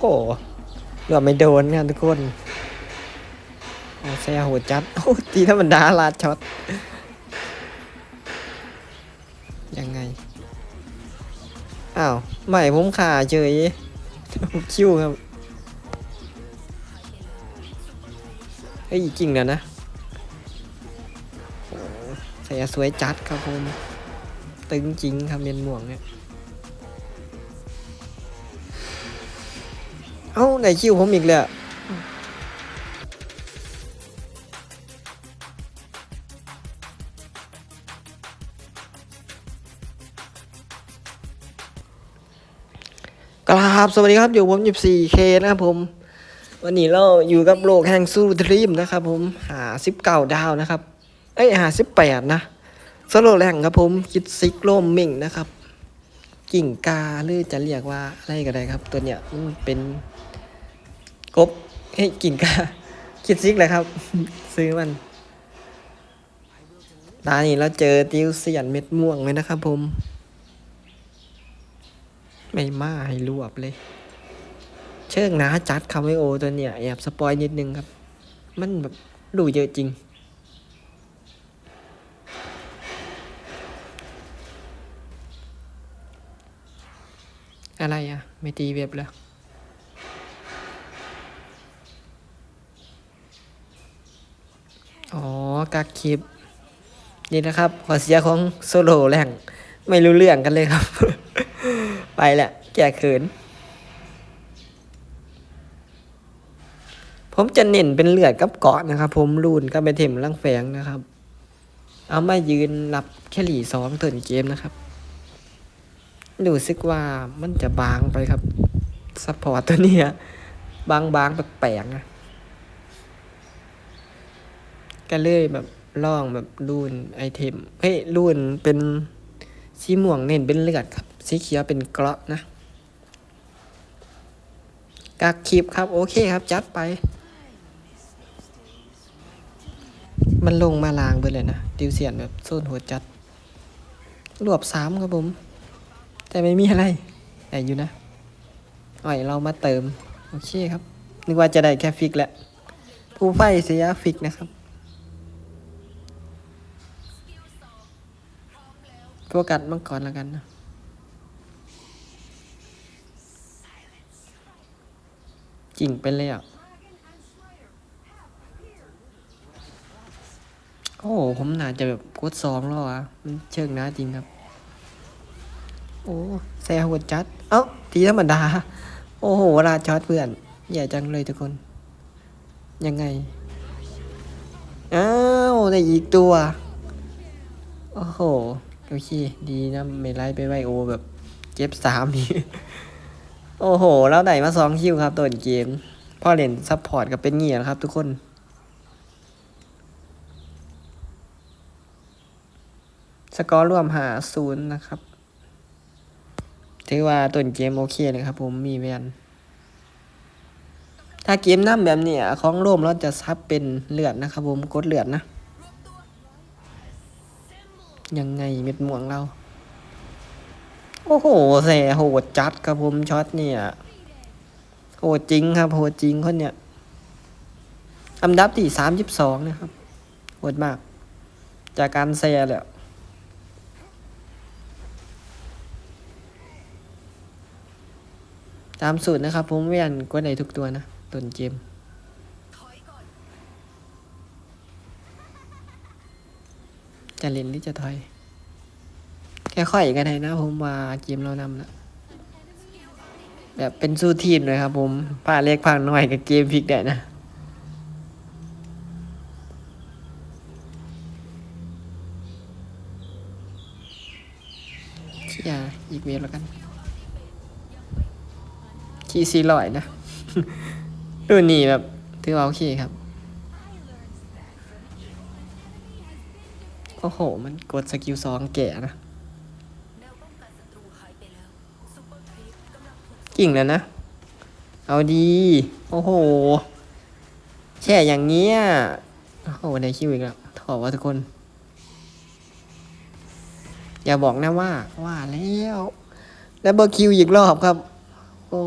โหเกือบไม่โดนครับทุกคนโอ้แซ่โหดจัดโอ้ตีธรรมดาลาดช็อต ยังไง อ้าวใหม่ผมขาเฉยคิวครับเฮ้ยจริงนะนะโอ้ใส่สวยจัดครับผม ตึงจริงครับเมียนม่วงเนี่ย เอ้าไหนคิวผมอีกเลยอะกราบสวัสดีครับอยู่ผม 14K นะครับผม วันนี้เราอยู่กับโลกแห่งซูทรีมนะครับผมหา19ดาวนะครับ เอ้ยหา18นะสโลแรงครับผมคิดซิกโลมมิงนะครับ กิ่งกาหรือจะเรียกว่าอะไรก็ได้ครับ ตัวเนี้ยมันเป็น กบเฮ้ยกิ่งกาคิดซิกเลยครับ ซื้อมันตานี้เราเจอติวเสียนเม็ดม่วงเลยนะครับผม ไม่มาให้รวบเลย เชิงหนาจัดคำไวโอตัวเนี้ยแอบสปอยนิดนึงครับ มันแบบดูเยอะจริง อะไรอะไม่ตีเว็บแล้ว อ๋อ กักคลิป นี่นะครับขอเสียของโซโลแรงไม่รู้เรื่องกันเลยครับ ไปแหละแก่เขิน ผมจะเน้นเป็นเลือดกับเกาะนะครับ ผมรูนกับไปเทมลังแฝงนะครับ เอามายืนรับแค่หลีสองเถินเกมนะครับรู้สึกว่ามันจะบางไปครับซัพพอร์ตตัวนี้บางบางๆแปลกๆนะ ก็เลยแบบล่องแบบรูนไอเทมเฮ้ยรูนเป็นสีม่วงเน้นเป็นเลือดครับ สีเขียวเป็นเกราะนะกักคลิปครับ โอเคครับ จัดไป มันลงมาลางไปเลยนะ ดิวเสียนแบบโซนหัวจัด รวบสามครับผม แต่ไม่มีอะไร แต่อยู่นะอ่อยเรามาเติม โอเคครับ นึกว่าจะได้แค่ฟิกแหละ ผู้ไฟเสียฟิกนะครับ โฟกัสมังกรแล้วกันนะจริงไปเลยอะ โอ้โหผมน่าจะแบบกดสองแล้วอะ มันเชิงนะจริงครับ โอ้แซ่หัวจัด เอ้าทีธรรมดา โอ้โหเวลาช็อตเพื่อนใหญ่จังเลยทุกคน ยังไง อ้าว ได้อีกตัว โอ้โห โอเค ดีนะไม่ไล่ไปไวโอแบบเจ็บสามนี่โอ้โห แล้วไหนมาสองคิวครับตัวเกม พ่อเล่นซัพพอร์ตกับเป็นเงียครับทุกคน สกอร์รวมหาศูนย์นะครับ ถือว่าต้นเกมโอเคเลยครับผมมีแวนถ้าเกมน้ำแบบนี้ของร่วมเราจะซับเป็นเลือดนะครับผมกดเลือดนะ ยังไงเม็ดม่วงเรา โอ้โหแสโหดจัดครับผมช็อตเนี่ย โหดจริงครับ โหดจริงคนเนี่ยอันดับที่สามสิบสองนะครับ โหดมาก จากการแซ่แหละตามสูตรนะครับ ผมเวียนกว่าในทุกตัวนะต้นเกม จะเล่นหรือจะถอย แค่ค่อยกันได้นะ ผมว่าเกมเรานำแล้วแบบเป็นสู้ทีมเลยครับผมผ่าเล็กผ่าน้อยกับเกมพลิกได้นะเชียร์อีกเวฟแล้วกันขี่ซีลอยนะรุ่นนี้แบบถือว่าโอเคครับ โอ้โห มันกดสกิลสองแก่นะ กิ่งแล้วนะ เอาดี โอ้โห แช่อย่างเงี้ย โอ้โหในคิวอีกแล้วถอดว่าทุกคน อย่าบอกนะว่า ว่าแล้วแล้วเบอร์คิวอีกรอบครับ โอ้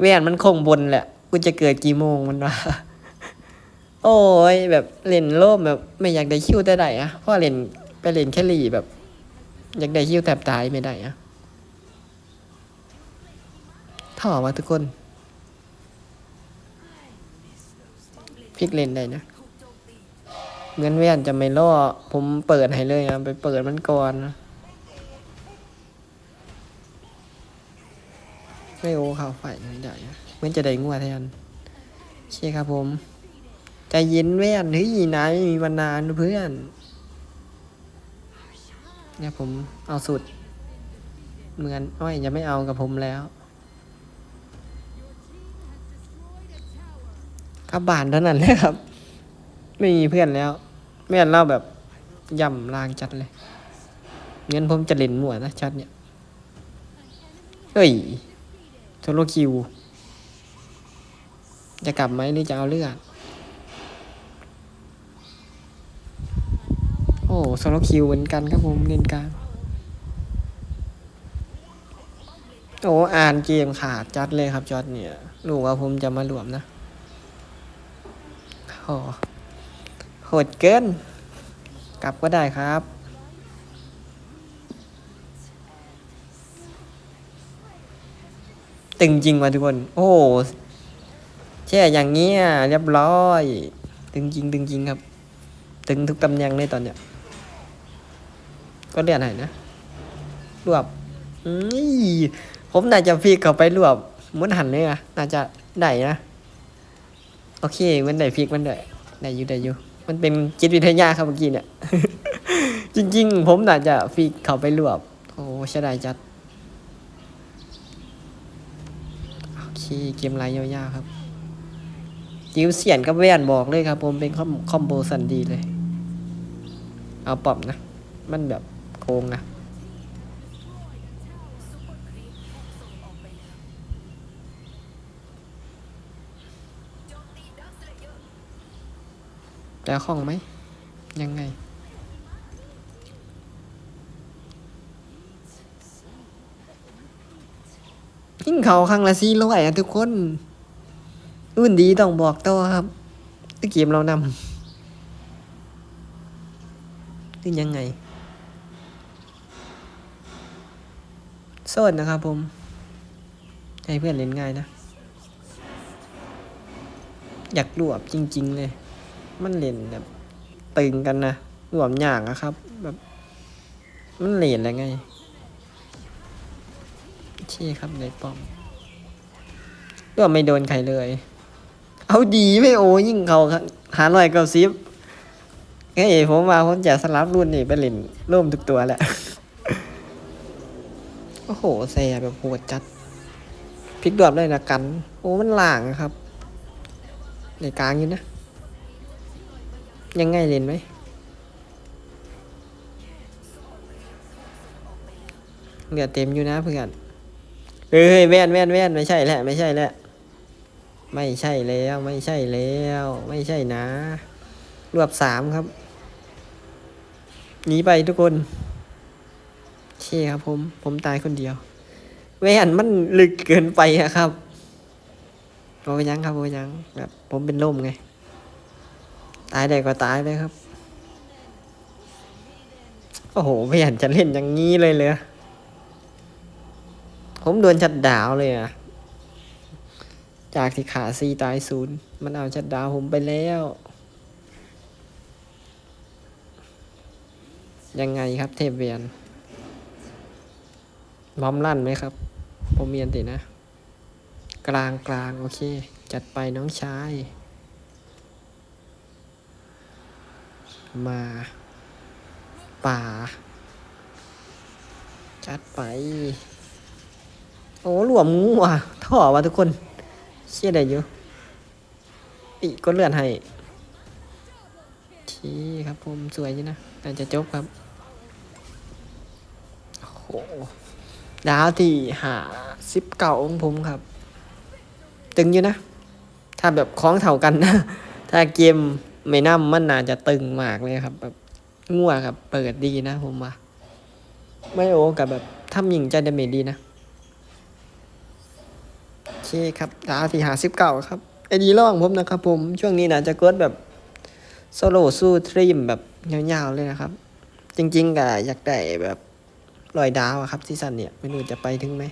แว่นมันคงบนแหละ กูจะเกิดกี่โมงมันวะ โอ้ยแบบเล่นโลมแบบไม่อยากได้คิวแต่ใดอะเพราะเล่นไปเล่นแค่ลีแบบ อยากได้คิวแทบตายไม่ได้อะถ่อมาทุกคนพลิกเลนได้นะเงินแว่นจะไม่ล่อ ผมเปิดให้เลยอะไปเปิดมันก่อนนะไม่โอ้ข่าวไฟไม่ได้เหมันจะได้งัวแทนโอเคครับผม ใจเย็นแว่นเฮ้ยนายไม่มีวันนานเพื่อน เนี่ยผมเอาสุด เหมือนอ้อยจะไม่เอากับผมแล้วกลับบานเท่านั้นเลยครับ ไม่มีเพื่อนแล้วแม่นเล่าแบบย่ำลางจัดเลยเงินผมจะเล่นหมวดนะชัดเนี่ยเฮ้ยโทโลคิว จะกลับไหมหรือจะเอาเลือด โอ้โซโลคิวเหมือนกันครับผมเลนกลางโอ้อ่านเกมขาดจัดเลยครับจอดเนี่ยรู้ว่าผมจะมารวมนะโอ้โหดเกิน กลับก็ได้ครับตึงจริงว่ะทุกคน โอ้แช่อย่างเงี้ยเรียบร้อย ตึงจริงตึงจริงครับ ตึงทุกตำแหน่งเลยตอนเนี้ย ก็เรียนไหนนะ รวบอืมผมน่าจะฟีกเข้าไปรวบมุนหันเลยอะน่าจะได้นะ โอเค มันได้ฟีกมันได้ได้อยู่ได้อยู่ มันเป็นจิตวิทยาครับเมื่อกี้เนี่ย จริง ๆ ผมน่าจะฟีกเข้าไปรวบ โอ้ใช่ได้จัด โอเค เกมไรยาวๆครับจิวเสียนกับแว่นบอกเลยครับ ผมเป็นคอมโบสันดีเลย เอาปอบนะ มันแบบ งนะแต่ของไหม ยังไงยิ่งเขาครั้งละสี่ร้อยอะทุกคนอื่นดีต้องบอกต่อครับตะเกียมเรานำคือยังไง โซนนะครับผม ให้เพื่อนเล่นง่ายนะ อยากรวบจริง ๆ เลย มันเล่นแบบตึงกันนะรวมอย่างอะครับ แบบ มันเล่นอะไรไงเชี่ครับในป้อมรวมไม่โดนใครเลย เอาดีไม่โอ้ยิ่งเขาหาหน่อยกับซิฟเฮ้ยผมมาผมจะสลับรุ่นนี่ไปเล่นร่วมทุกตัวแหละ โอ้โหแซ่แบบโหดจัดพลิกดวบเลยนะกัน โอ้มันหลางครับ ในกลางอยู่นะ ยังไงเล่นไหมเหลือเต็มอยู่นะเพื่อนเฮ้ยแว่นแว่นแว่นไม่ใช่แหละไม่ใช่แหละไม่ใช่แล้วไม่ใช่แล้ว ไม่ใช่นะ รวบสามครับหนีไปทุกคน เชี่ครับผม ผมตายคนเดียวแว่นมันลึกเกินไปอะครับโอ้ยยังครับโอ้ยังแบบผมเป็นลมไง ตายได้ก็ตายเลยครับ โอ้โหไม่เห็นจะเล่นอย่างนี้เลยเลย ผมโดนชัดดาวเลยอะจากที่ขาซีตายศูนย์มันเอาชัดดาวผมไปแล้ว ยังไงครับเทพเวียน พร้อมลั่นไหมครับ ผมเมียนตินะ กลางกลางโอเค จัดไปน้องชาย มา ป่า จัดไป โอ้หลวมงูอะท่อว่ะทุกคน เชี่ยได้อยู่อีกก็เลื่อนให้ทีครับผมสวยอยู่นะน่จะจบครับโอ้โห ดาวที่หาสิบเก่าของผมครับ ตึงอยู่นะ ถ้าแบบคล้องเท่ากันนะ ถ้าเกมไม่น่ามันน่าจะตึงมากเลยครับ แบบงัวครับ เปิดดีนะผมว่าไม่โอ้กับแบบทำยิงใจดาเมจดีนะโอเคครับดาวที่หาสิบเก้าครับไอดีร่องผมนะครับผม ช่วงนี้นะจะกดแบบโซโล่สู้ทรีมแบบยาวๆเลยนะครับ จริงๆก็อยากได้แบบ ลอยดาวอะครับซีซั่นเนี่ยไม่รู้จะไปถึงไหม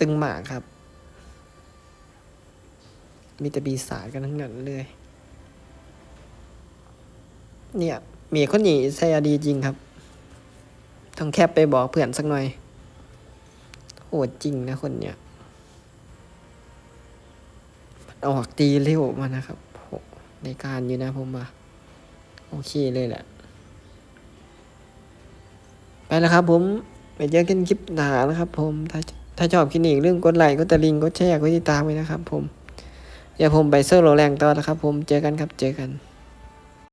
ตึงหมากครับ มีแต่ปีศาจกันทั้งนั้นเลย เนี่ยมีคนหนีใส่อดีจริงครับ ต้องแคปไปบอกเพื่อนสักหน่อยโหดจริงนะคนเนี่ยมันออกตีเร็วมานะครับโหในการอยู่นะผมว่าโอเคเลยแหละ แล้วครับผมไปเจอกันคลิปหนานะครับ ผมถ้าถ้าชอบคลิปนี้เรื่องกดไลค์กดตะลิงกดแชร์กดติดตามไว้นะครับ ผมเดี๋ยวผมไปเซอร์โรแรงต่อนะครับ ผมเจอกันครับเจอกัน